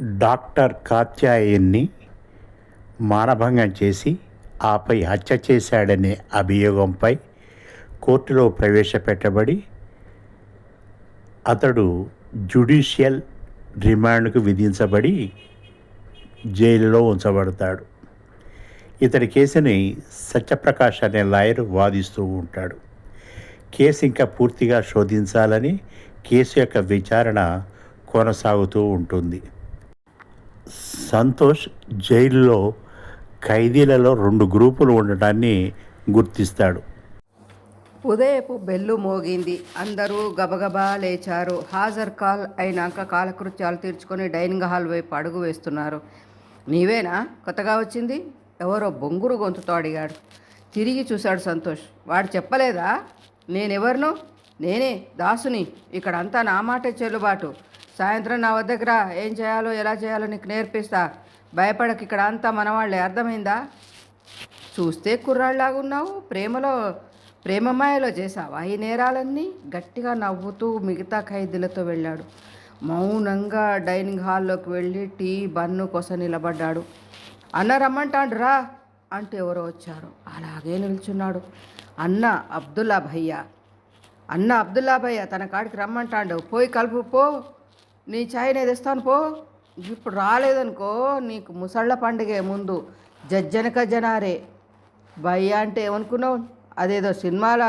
Doctor కాత్యాయన్ని మానభంగం చేసి ఆపై హత్య చేశాడనే అభియోగంపై కోర్టులో ప్రవేశపెట్టబడి అతడు జ్యుడిషియల్ రిమాండ్కు విధించబడి జైలులో ఉంచబడతాడు. ఇతడి కేసుని సత్యప్రకాష్ అనే లాయర్ వాదిస్తూ ఉంటాడు. కేసు ఇంకా పూర్తిగా శోధించాలని కేసు యొక్క విచారణ కొనసాగుతూ ఉంటుంది. సంతోష్ జైలులో ఖైదీలలో రెండు గ్రూపులు ఉండటాన్ని గుర్తిస్తాడు. ఉదయపు బెల్లు మోగింది. అందరూ గబగబా లేచారు. హాజర్ కాల్ అయినాక కాలకృత్యాలు తీర్చుకొని డైనింగ్ హాల్ వైపు అడుగు వేస్తున్నారు. నీవేనా? కొత్తగా వచ్చింది? ఎవరో బొంగురు గొంతుతో అడిగాడు. తిరిగి చూశాడు సంతోష్. వాడు చెప్పలేదా? నేనెవరినో? నేనే దాసుని. ఇక్కడ అంతా నా మాటే చెల్లుబాటు. సాయంత్రం నా వద్దకు రా ఏం చేయాలో ఎలా చేయాలో నీకు నేర్పిస్తా. భయపడకు ఇక్కడ అంతా మనవాళ్ళే అర్థమైందా? చూస్తే కుర్రాళ్ళలాగున్నావు ప్రేమలో ప్రేమమాయలో చేసావా ఈ నేరాలన్నీ గట్టిగా నవ్వుతూ మిగతా ఖైదీలతో వెళ్ళాడు. మౌనంగా డైనింగ్ హాల్లోకి వెళ్ళి టీ బన్ను కోసం నిలబడ్డాడు. అన్న రమ్మంటాడు రా అంటూ ఎవరో వచ్చారు. అలాగే నిల్చున్నాడు. అన్న అబ్దుల్లా భయ్యా. అన్న అబ్దుల్లా భయ్య తన కాడికి రమ్మంటాడు. పోయి కలుపు పో. నీ ఛాయ్ నేను ఇస్తాను పో. ఇప్పుడు రాలేదనుకో నీకు ముసళ్ళ పండుగే ముందు జజ్జనక జనారే. భయ్య అంటే ఏమనుకున్నావు? అదేదో సినిమాల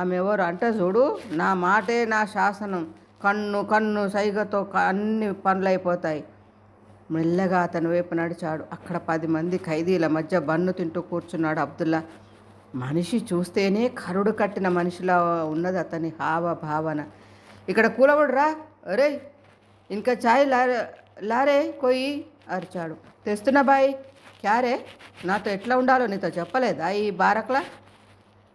ఆమె ఎవరు అంటే చూడు నా మాటే నా శాసనం. కన్ను కన్ను సైగతో అన్ని పనులు అయిపోతాయి మెల్లగా అతని వైపు నడిచాడు. అక్కడ పది మంది ఖైదీల మధ్య బన్ను తింటూ కూర్చున్నాడు అబ్దుల్లా. మనిషి చూస్తేనే కరుడు కట్టిన మనిషిలా ఉన్నది అతని హావ భావన ఇక్కడ కూలబడురా. అరే ఇంకా చాయ్ లారే లారే కొయ్యి అరిచాడు తెస్తున్నా బాయ్ క్యారే నాతో ఎట్లా ఉండాలో నీతో చెప్పలేదా ఈ బారక్లా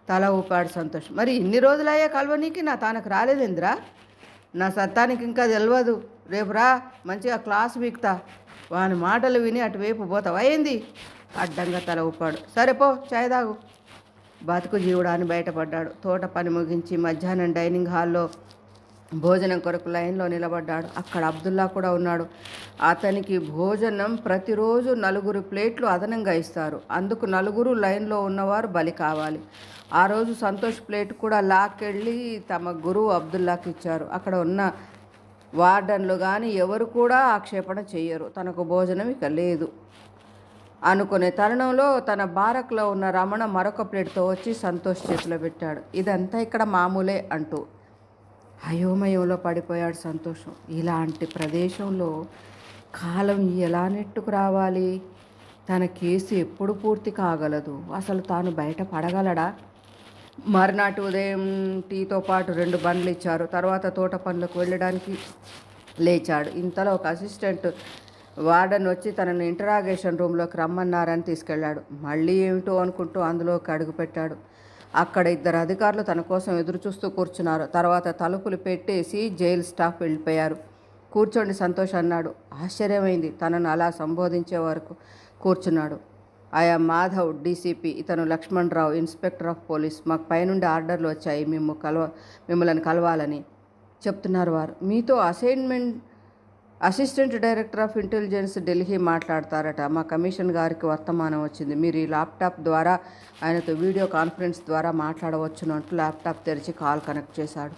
తల ఊపాడు సంతోష్ మరి ఇన్ని రోజులయ్యే కలవనీకి నా తానకు రాలేదేంద్రా నా సత్తానికి ఇంకా తెలియదు రేపు రా మంచిగా క్లాస్ వీక్తా వాని మాటలు విని అటువైపు పోతావు అయింది అడ్డంగా తల ఊపాడు సరే పో చాయ్ తాగు బతుకు జీవుడాన్ని బయటపడ్డాడు తోట పని ముగించి మధ్యాహ్నం డైనింగ్ హాల్లో భోజనం కొరకు లైన్లో నిలబడ్డాడు. అక్కడ అబ్దుల్లా కూడా ఉన్నాడు. అతనికి భోజనం ప్రతిరోజు నలుగురు ప్లేట్లు అదనంగా ఇస్తారు. అందుకు నలుగురు లైన్లో ఉన్నవారు బలి కావాలి. ఆ రోజు సంతోష్ ప్లేట్ కూడా లాక్కెళ్ళి తమ గురువు అబ్దుల్లాకి ఇచ్చారు. అక్కడ ఉన్న వార్డన్లు కానీ ఎవరు కూడా ఆక్షేపణ చెయ్యరు. తనకు భోజనం ఇక లేదు. అనుకునే తరుణంలో తన బారక్లో ఉన్న రమణ మరొక ప్లేట్తో వచ్చి సంతోష్ చేతిలో పెట్టాడు. ఇదంతా ఇక్కడ మామూలే అంటూ అయోమయంలో పడిపోయాడు సంతోషం. ఇలాంటి ప్రదేశంలో కాలం ఎలా నెట్టుకు రావాలి? తన కేసు ఎప్పుడు పూర్తి కాగలదు? అసలు తాను బయట పడగలడా? మర్నాటి ఉదయం టీతో పాటు రెండు బండ్లు ఇచ్చారు. తర్వాత తోట పనులకు వెళ్ళడానికి లేచాడు. ఇంతలో ఒక అసిస్టెంట్ వార్డన్ వచ్చి తనను ఇంటరాగేషన్ రూమ్లోకి రమ్మన్నారని తీసుకెళ్ళాడు. మళ్ళీ ఏమిటో అనుకుంటూ అందులోకి అడుగుపెట్టాడు. అక్కడ ఇద్దరు అధికారులు తన కోసం ఎదురుచూస్తూ కూర్చున్నారు. తర్వాత తలుపులు పెట్టేసి జైలు స్టాఫ్ వెళ్ళిపోయారు. కూర్చోండి సంతోష్ అన్నాడు. ఆశ్చర్యమైంది. తనను అలా సంబోధించే వరకు కూర్చున్నాడు. ఆయా మాధవ్ డీసీపీ ఇతను Lakshman Rao inspector of police. మాకు పైనుండి ఆర్డర్లు వచ్చాయి. మేము కలవ మిమ్మల్ని కలవాలని చెప్తున్నారు వారు. మీతో assignment assistant director of intelligence Delhi మాట్లాడతారట. మా కమిషన్ గారికి వర్తమానం వచ్చింది. మీరు ఈ ల్యాప్టాప్ ద్వారా ఆయనతో వీడియో కాన్ఫరెన్స్ ద్వారా మాట్లాడవచ్చును అంటూ ల్యాప్టాప్ తెరిచి కాల్ కనెక్ట్ చేశాడు.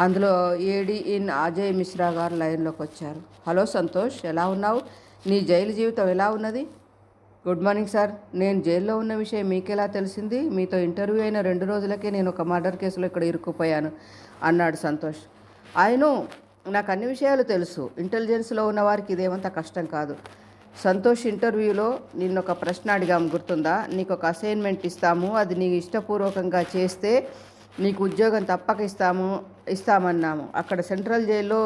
అందులో ఏడి ఇన్ అజయ్ మిశ్రా గారు లైన్లోకి వచ్చారు. హలో సంతోష్ ఎలా ఉన్నావు? నీ జైలు జీవితం ఎలా ఉన్నది? Good morning sir. నేను జైల్లో ఉన్న విషయం మీకెలా తెలిసింది? మీతో ఇంటర్వ్యూ అయిన రెండు రోజులకే నేను ఒక మర్డర్ కేసులో ఇక్కడ ఇరుక్కుపోయాను అన్నాడు సంతోష్. ఆయన నాకు అన్ని విషయాలు తెలుసు. ఇంటెలిజెన్స్లో ఉన్నవారికి ఇదేమంత కష్టం కాదు. సంతోష్ ఇంటర్వ్యూలో నిన్న ఒక ప్రశ్న అడిగాం గుర్తుందా? నీకు ఒక అసైన్మెంట్ ఇస్తాము అది నీకు ఇష్టపూర్వకంగా చేస్తే నీకు ఉద్యోగం తప్పక ఇస్తాము ఇస్తామన్నాము. అక్కడ సెంట్రల్ జైల్లో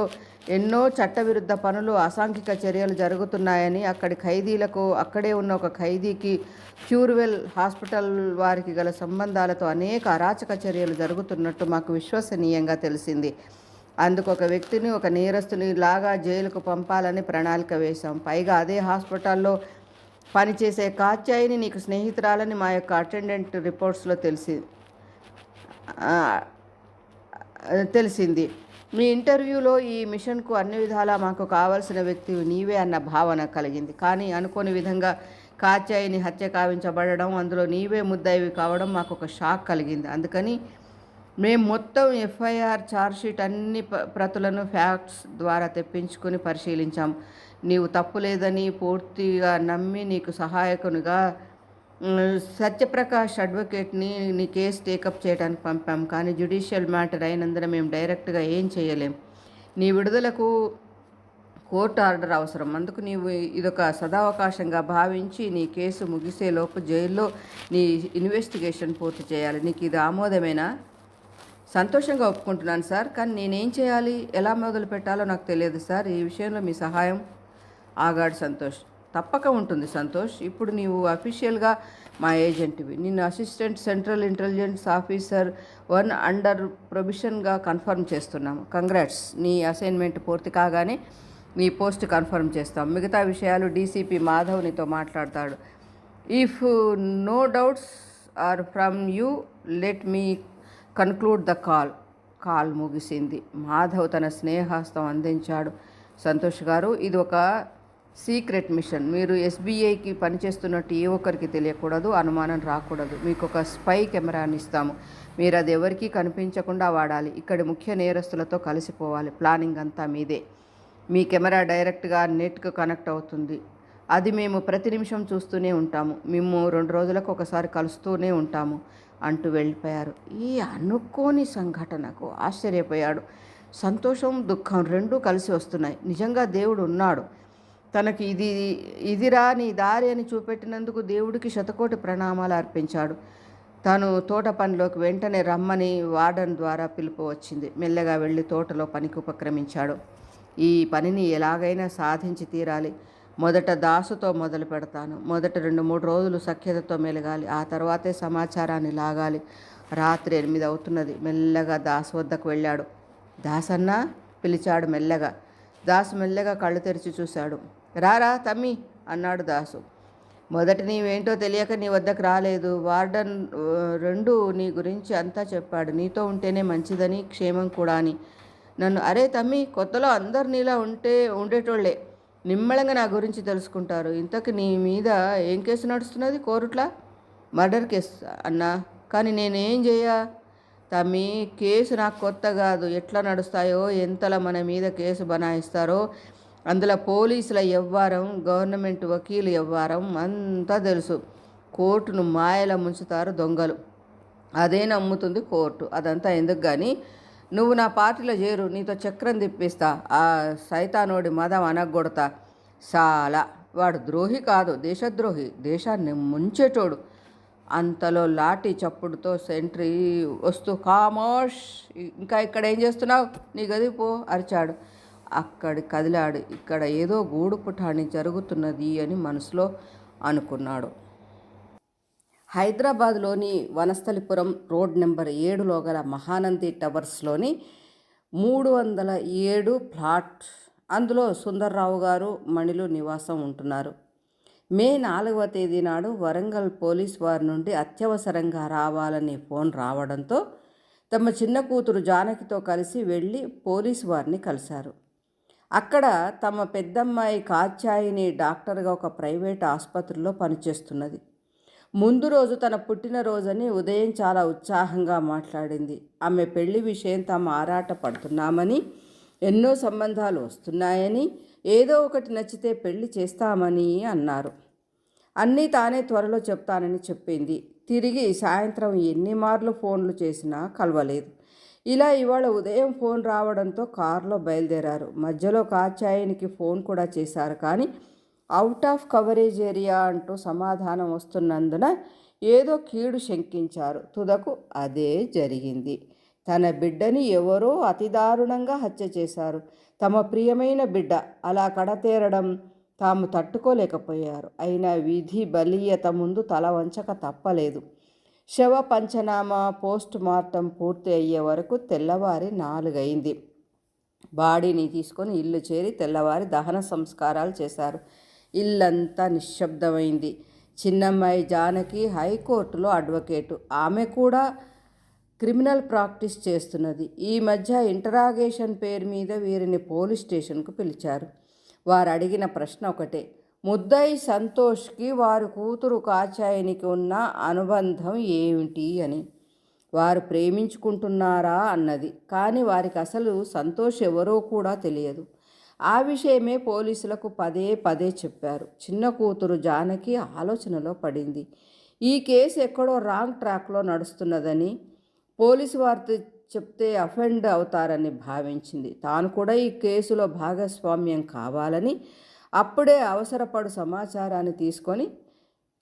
ఎన్నో చట్టవిరుద్ధ పనులు అసాంఘిక చర్యలు జరుగుతున్నాయని అక్కడి ఖైదీలకు అక్కడే ఉన్న ఒక ఖైదీకి క్యూర్వెల్ హాస్పిటల్ వారికి గల సంబంధాలతో అనేక అరాచక చర్యలు జరుగుతున్నట్టు మాకు విశ్వసనీయంగా తెలిసింది. అందుకు ఒక వ్యక్తిని ఒక నేరస్తుని లాగా జైలుకు పంపాలని ప్రణాళిక వేశాం. పైగా అదే హాస్పిటల్లో పనిచేసే కాత్యాయిని నీకు స్నేహితురాలని మా యొక్క అటెండెంట్ రిపోర్ట్స్లో తెలిసి తెలిసింది. మీ ఇంటర్వ్యూలో ఈ మిషన్కు అన్ని విధాలా మాకు కావలసిన వ్యక్తి నీవే అన్న భావన కలిగింది. కానీ అనుకోని విధంగా కాచాయిని హత్య కావించబడడం అందులో నీవే ముద్దయివి కావడం మాకు ఒక షాక్ కలిగింది. అందుకని మేము మొత్తం ఎఫ్ఐఆర్ ఛార్జ్షీట్ అన్ని ప్రతులను ఫ్యాక్ట్స్ ద్వారా తెప్పించుకొని పరిశీలించాం. నీవు తప్పు లేదని పూర్తిగా నమ్మి నీకు సహాయకునిగా సత్యప్రకాష్ అడ్వకేట్ని నీ కేసు టేకప్ చేయడానికి పంపాం. కానీ జ్యుడిషియల్ మ్యాటర్ అయినందున మేము డైరెక్ట్గా ఏం చేయలేం. నీ విడుదలకు కోర్టు ఆర్డర్ అవసరం. అందుకు నీవు ఇదొక సదావకాశంగా భావించి నీ కేసు ముగిసేలోపు జైల్లో నీ ఇన్వెస్టిగేషన్ పూర్తి చేయాలి. నీకు ఇది ఆమోదమేనా? సంతోషంగా ఒప్పుకుంటున్నాను సార్ కానీ నేనేం చేయాలి ఎలా మొదలు పెట్టాలో నాకు తెలియదు సార్. ఈ విషయంలో మీ సహాయం ఆగాడు సంతోష్. తప్పక ఉంటుంది సంతోష్. ఇప్పుడు నీవు అఫీషియల్గా మా ఏజెంట్వి. నిన్ను assistant central intelligence officer one under ప్రొవిషన్గా confirm చేస్తున్నాము కంగ్రాట్స్ నీ అసైన్మెంట్ పూర్తి కాగానే నీ పోస్ట్ కన్ఫర్మ్ చేస్తాం. మిగతా విషయాలు డీసీపీ మాధవ్ నీతో మాట్లాడతాడు. If no doubts are from you let me conclude the call call ముగిసింది. మాధవ్ తన స్నేహాస్తం అందించాడు. సంతోష్ గారు ఇది ఒక సీక్రెట్ మిషన్ మీరు ఎస్బీఐకి పనిచేస్తున్నట్టు ఏ ఒక్కరికి తెలియకూడదు అనుమానం రాకూడదు. మీకు ఒక స్పై కెమెరాని ఇస్తాము మీరు అది ఎవరికీ కనిపించకుండా వాడాలి. ఇక్కడి ముఖ్య నేరస్తులతో కలిసిపోవాలి. ప్లానింగ్ అంతా మీదే. మీ కెమెరా డైరెక్ట్గా నెట్కు కనెక్ట్ అవుతుంది. అది మేము ప్రతి నిమిషం చూస్తూనే ఉంటాము. మేము రెండు రోజులకు ఒకసారి కలుస్తూనే ఉంటాము అంటూ వెళ్ళిపోయారు. ఈ అనుకోని సంఘటనకు ఆశ్చర్యపోయాడు. సంతోషం దుఃఖం రెండూ కలిసి వస్తున్నాయి. నిజంగా దేవుడు ఉన్నాడు. తనకి ఇది ఇదిరా నీ దారి అని చూపెట్టినందుకు దేవుడికి శతకోటి ప్రణామాలు అర్పించాడు. తాను తోట పనిలోకి వెంటనే రమ్మని వార్డన్ ద్వారా పిలుపు వచ్చింది. మెల్లగా వెళ్ళి తోటలో పనికి ఉపక్రమించాడు. ఈ పనిని ఎలాగైనా సాధించి తీరాలి. మొదట దాసుతో మొదలు పెడతాను. మొదట రెండు మూడు రోజులు సఖ్యతతో మెలగాలి. ఆ తర్వాతే సమాచారాన్ని లాగాలి. రాత్రి ఎనిమిది అవుతున్నది. మెల్లగా దాసు వద్దకు వెళ్ళాడు. దాసన్న పిలిచాడు మెల్లగా. దాసు మెల్లగా కళ్ళు తెరిచి చూశాడు. రారా తమ్మి అన్నాడు దాసు. మొదట నీవేంటో తెలియక నీ వద్దకు రాలేదు. వార్డన్ రెండు నీ గురించి అంతా చెప్పాడు. నీతో ఉంటేనే మంచిదని క్షేమం కూడా అని. నన్ను అరే తమ్మి కొత్తలో అందరు నీలా ఉంటే ఉండేటోళ్ళే. నిమ్మళంగా నా గురించి తెలుసుకుంటారు. ఇంతకు నీ మీద ఏం కేసు నడుస్తున్నది కోరుట్లా? మర్డర్ కేసు అన్నా. కానీ నేనేం చేయ తమ్మి కేసు నాకు కొత్త కాదు. ఎట్లా నడుస్తాయో ఎంతలా మన మీద కేసు బనాయిస్తారో అందులో పోలీసుల ఎవ్వారం గవర్నమెంట్ వకీలు ఎవ్వారం అంతా తెలుసు. కోర్టును మాయల ముంచుతారు దొంగలు. అదే నమ్ముతుంది కోర్టు. అదంతా ఎందుకు కానీ నువ్వు నా పార్టీలో చేరు నీతో చక్రం తిప్పిస్తా ఆ సైతానోడి మదం అనగొడతా చాలా వాడు ద్రోహి కాదు దేశద్రోహి దేశాన్ని ముంచేటోడు. అంతలో లాఠీ చప్పుడుతో సెంట్రీ వస్తూ కామోష్ ఇంకా ఇక్కడ ఏం చేస్తున్నావు? నీ గది పో అరిచాడు. అక్కడి కదిలాడు. ఇక్కడ ఏదో గూడు పుటాణి జరుగుతున్నది అని మనసులో అనుకున్నాడు. హైదరాబాద్లోని వనస్థలిపురం రోడ్ నెంబర్ ఏడులో గల మహానంది టవర్స్లోని మూడు వందల ఏడు ప్లాట్ అందులో సుందర్రావు గారు మణిలు నివాసం ఉంటున్నారు. మే నాలుగవ తేదీ నాడు వరంగల్ పోలీస్ వారి నుండి అత్యవసరంగా రావాలని ఫోన్ రావడంతో తమ చిన్న కూతురు జానకితో కలిసి వెళ్ళి పోలీస్ వారిని కలిశారు. అక్కడ తమ పెద్దమ్మాయి కాచాయిని డాక్టర్గా ఒక ప్రైవేట్ ఆసుపత్రిలో పనిచేస్తున్నది. ముందు రోజు తన పుట్టినరోజని ఉదయం చాలా ఉత్సాహంగా మాట్లాడింది. ఆమె పెళ్ళి విషయం తాము ఆరాట పడుతున్నామని ఎన్నో సంబంధాలు వస్తున్నాయని ఏదో ఒకటి నచ్చితే పెళ్ళి చేస్తామని అన్నారు. అన్నీ తానే త్వరలో చెప్తానని చెప్పింది. తిరిగి సాయంత్రం ఎన్ని మార్లు ఫోన్లు చేసినా కలవలేదు. ఇలా ఇవాళ ఉదయం ఫోన్ రావడంతో కారులో బయలుదేరారు. మధ్యలో కాచాయనికి ఫోన్ కూడా చేశారు కానీ అవుట్ ఆఫ్ కవరేజ్ ఏరియా అంటూ సమాధానం వస్తున్నందున ఏదో కీడు శంకించారు. తుదకు అదే జరిగింది. తన బిడ్డని ఎవరో అతి దారుణంగా హత్య చేశారు. తమ ప్రియమైన బిడ్డ అలా కడతేరడం తాము తట్టుకోలేకపోయారు. అయినా విధి బలీయత ముందు తల వంచక తప్పలేదు. శవ పంచనామా పోస్ట్ మార్టం పూర్తి అయ్యే వరకు తెల్లవారి నాలుగైంది. బాడీని తీసుకొని ఇల్లు చేరి తెల్లవారి దహన సంస్కారాలు చేశారు. ఇల్లంతా నిశ్శబ్దమైంది. చిన్నమ్మాయి జానకి హైకోర్టులో అడ్వకేటు. ఆమె కూడా క్రిమినల్ ప్రాక్టీస్ చేస్తున్నది. ఈ మధ్య ఇంటరాగేషన్ పేరు మీద వీరిని పోలీస్ స్టేషన్కు పిలిచారు. వారు అడిగిన ప్రశ్న ఒకటే. ముద్దయి సంతోష్కి వారి కూతురు కాచాయనికి ఉన్న అనుబంధం ఏమిటి అని. వారు ప్రేమించుకుంటున్నారా అన్నది. కానీ వారికి అసలు సంతోష్ ఎవరో కూడా తెలియదు. ఆ విషయమే పోలీసులకు పదే పదే చెప్పారు. చిన్న కూతురు జానకి ఆలోచనలో పడింది. ఈ కేసు ఎక్కడో రాంగ్ ట్రాక్లో నడుస్తున్నదని పోలీసు వార్త చెప్తే అఫెండ్ అవుతారని భావించింది. తాను కూడా ఈ కేసులో భాగస్వామ్యం కావాలని అప్పుడే అవసరపడు సమాచారాన్ని తీసుకొని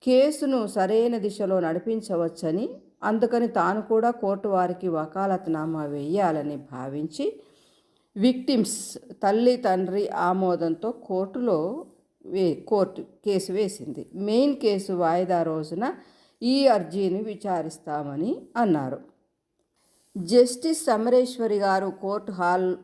కేసును సరైన దిశలో నడిపించవచ్చని అందుకని తాను కూడా కోర్టు వారికి వకాలత్నామా వేయాలని భావించి విక్టిమ్స్ తల్లి తండ్రి ఆమోదంతో కోర్టులో వే కోర్టు కేసు వేసింది. మెయిన్ కేసు వాయిదా రోజున ఈ అర్జీని విచారిస్తామని అన్నారు. జస్టిస్ సమరేశ్వరి గారు కోర్టు హాల్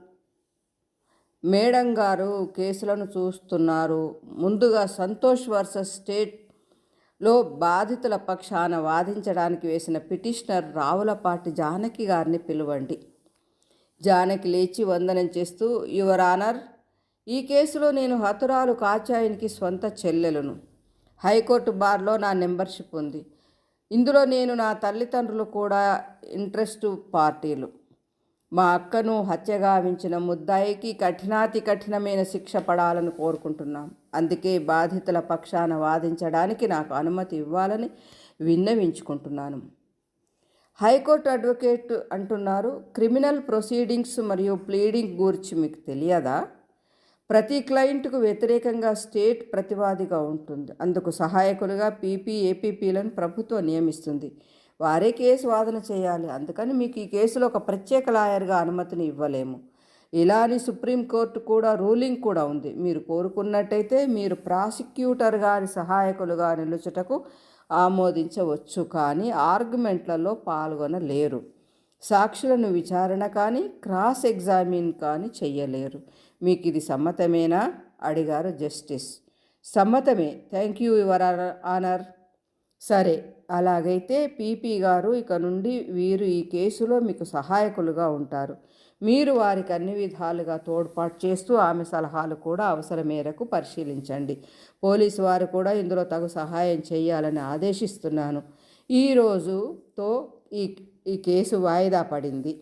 మేడం గారు కేసులను చూస్తున్నారు. ముందుగా సంతోష్ వర్సెస్ స్టేట్లో బాధితుల పక్షాన వాదించడానికి వేసిన పిటిషనర్ రావులపాటి జానకి గారిని పిలువండి. జానకి లేచి వందనం చేస్తూ యువర్ ఆనర్ ఈ కేసులో నేను హతురాలు కాచాయనికి స్వంత చెల్లెలను. హైకోర్టు బార్లో నా మెంబర్షిప్ ఉంది. ఇందులో నేను నా తల్లిదండ్రులు కూడా ఇంట్రెస్ట్ పార్టీలు. మా అక్కను హత్యగావించిన ముద్దాయికి కఠినాతి కఠినమైన శిక్ష పడాలని కోరుకుంటున్నాం. అందుకే బాధితుల పక్షాన వాదించడానికి నాకు అనుమతి ఇవ్వాలని విన్నవించుకుంటున్నాను. హైకోర్టు అడ్వకేట్ అంటున్నారు క్రిమినల్ ప్రొసీడింగ్స్ మరియు ప్లీడింగ్ గురించి మీకు తెలియదా? ప్రతి క్లయింట్కు వ్యతిరేకంగా స్టేట్ ప్రతివాదిగా ఉంటుంది. అందుకు సహాయకులుగా పీపీ ఏపీపీలను ప్రభుత్వం నియమిస్తుంది. వారే కేసు వాదన చేయాలి. అందుకని మీకు ఈ కేసులో ఒక ప్రత్యేక లాయర్గా అనుమతిని ఇవ్వలేము. ఇలా అని సుప్రీంకోర్టు కూడా రూలింగ్ కూడా ఉంది. మీరు కోరుకున్నట్టయితే మీరు ప్రాసిక్యూటర్ గారి సహాయకులుగా నిలుచుటకు ఆమోదించవచ్చు కానీ ఆర్గ్యుమెంట్లలో పాల్గొనలేరు. సాక్షులను విచారణ కానీ క్రాస్ ఎగ్జామిన్ కానీ చెయ్యలేరు. మీకు ఇది సమ్మతమేనా? అడిగారు justice. సమ్మతమే. Thank you your honour. సరే. అలాగైతే పీపీ గారు ఇక నుండి వీరు ఈ కేసులో మీకు సహాయకులుగా ఉంటారు. మీరు వారికి అన్ని విధాలుగా తోడ్పాటు చేస్తూ ఆమె సలహాలు కూడా అవసరం మేరకు పరిశీలించండి. పోలీసు వారు కూడా ఇందులో తగు సహాయం చేయాలని ఆదేశిస్తున్నాను. ఈ రోజుతో ఈ ఈ కేసు వాయిదా పడింది.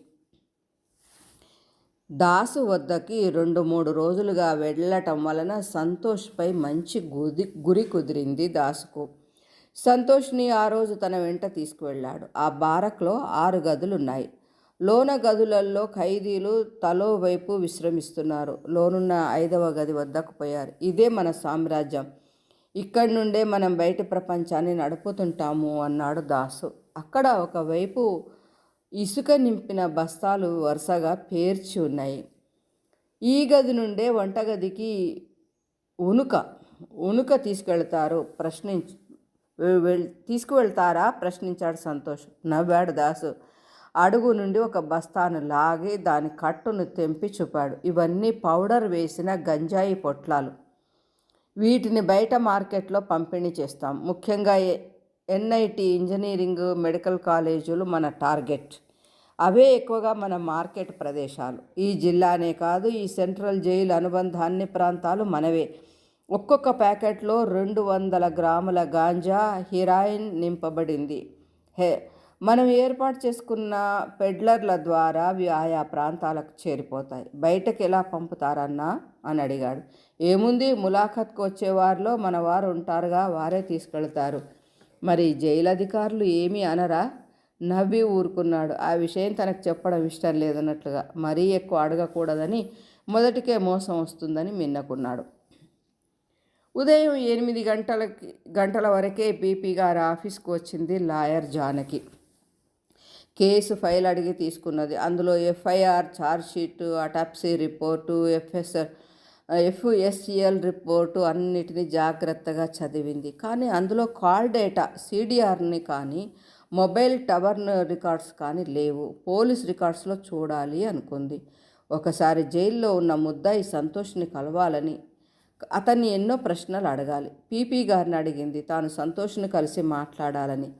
దాసు వద్దకి రెండు మూడు రోజులుగా వెళ్ళటం వలన సంతోష్పై మంచి గుది గురి కుదిరింది దాసుకు. సంతోష్ని ఆ రోజు తన వెంట తీసుకువెళ్ళాడు. ఆ బారక్లో ఆరు గదులున్నాయి. లోన గదులలో ఖైదీలు తలో వైపు విశ్రమిస్తున్నారు. లోనున్న ఐదవ గది వద్దకు పోయారు. ఇదే మన సామ్రాజ్యం. ఇక్కడి నుండే మనం బయట ప్రపంచాన్ని నడుపుతుంటాము అన్నాడు దాసు. అక్కడ ఒకవైపు ఇసుక నింపిన బస్తాలు వరుసగా పేర్చి ఉన్నాయి. ఈ గది నుండే వంటగదికి ఉనుక ఉనుక తీసుకెళ్తారు ప్రశ్నించ వెళ్- తీసుకువెళ్తారా? ప్రశ్నించాడు సంతోష్. నవ్వాడు దాసు. అడుగు నుండి ఒక బస్తాను లాగి దాని కట్టును తెంపి చూపాడు. ఇవన్నీ పౌడర్ వేసిన గంజాయి పొట్లాలు. వీటిని బయట మార్కెట్లో పంపిణీ చేస్తాం. ముఖ్యంగా ఎన్ఐటి ఇంజనీరింగ్ మెడికల్ కాలేజీలు మన టార్గెట్. అవే ఎక్కువగా మన మార్కెట్ ప్రదేశాలు. ఈ జిల్లానే కాదు ఈ సెంట్రల్ జైలు అనుబంధ అన్ని ప్రాంతాలు మనవే. ఒక్కొక్క ప్యాకెట్లో రెండు వందల గ్రాముల గాంజా హిరాయిన్ నింపబడింది. హే మనం ఏర్పాటు చేసుకున్న పెడ్లర్ల ద్వారా అవి ఆయా ప్రాంతాలకు చేరిపోతాయి. బయటకు ఎలా పంపుతారన్నా అని అడిగాడు. ఏముంది? ములాఖత్కు వచ్చేవారిలో మన వారు ఉంటారుగా వారే తీసుకెళ్తారు. మరి జైలు అధికారులు ఏమీ అనరా? నవ్వి ఊరుకున్నాడు. ఆ విషయం తనకు చెప్పడం ఇష్టం లేదన్నట్లుగా. మరీ ఎక్కువ అడగకూడదని మొదటికే మోసం వస్తుందని మిన్నకున్నాడు. ఉదయం ఎనిమిది గంటలకి గంటల వరకే బీపీ గారి ఆఫీస్కి వచ్చింది లాయర్ జానకి. కేసు ఫైల్ అడిగి తీసుకున్నది. అందులో FIR chargesheet autopsy report FSR FSCL report అన్నిటినీ జాగ్రత్తగా చదివింది. కానీ అందులో కాల్ డేటా సిడిఆర్ని కానీ మొబైల్ టవర్ రికార్డ్స్ కానీ లేవు. పోలీస్ రికార్డ్స్లో చూడాలి అనుకుంది. ఒకసారి జైల్లో ఉన్న ముద్దాయి సంతోష్ని కలవాలని అతన్ని ఎన్నో ప్రశ్నలు అడగాలి. పీపీ గారిని అడిగింది. తాను సంతోష్ని కలిసి మాట్లాడాలని.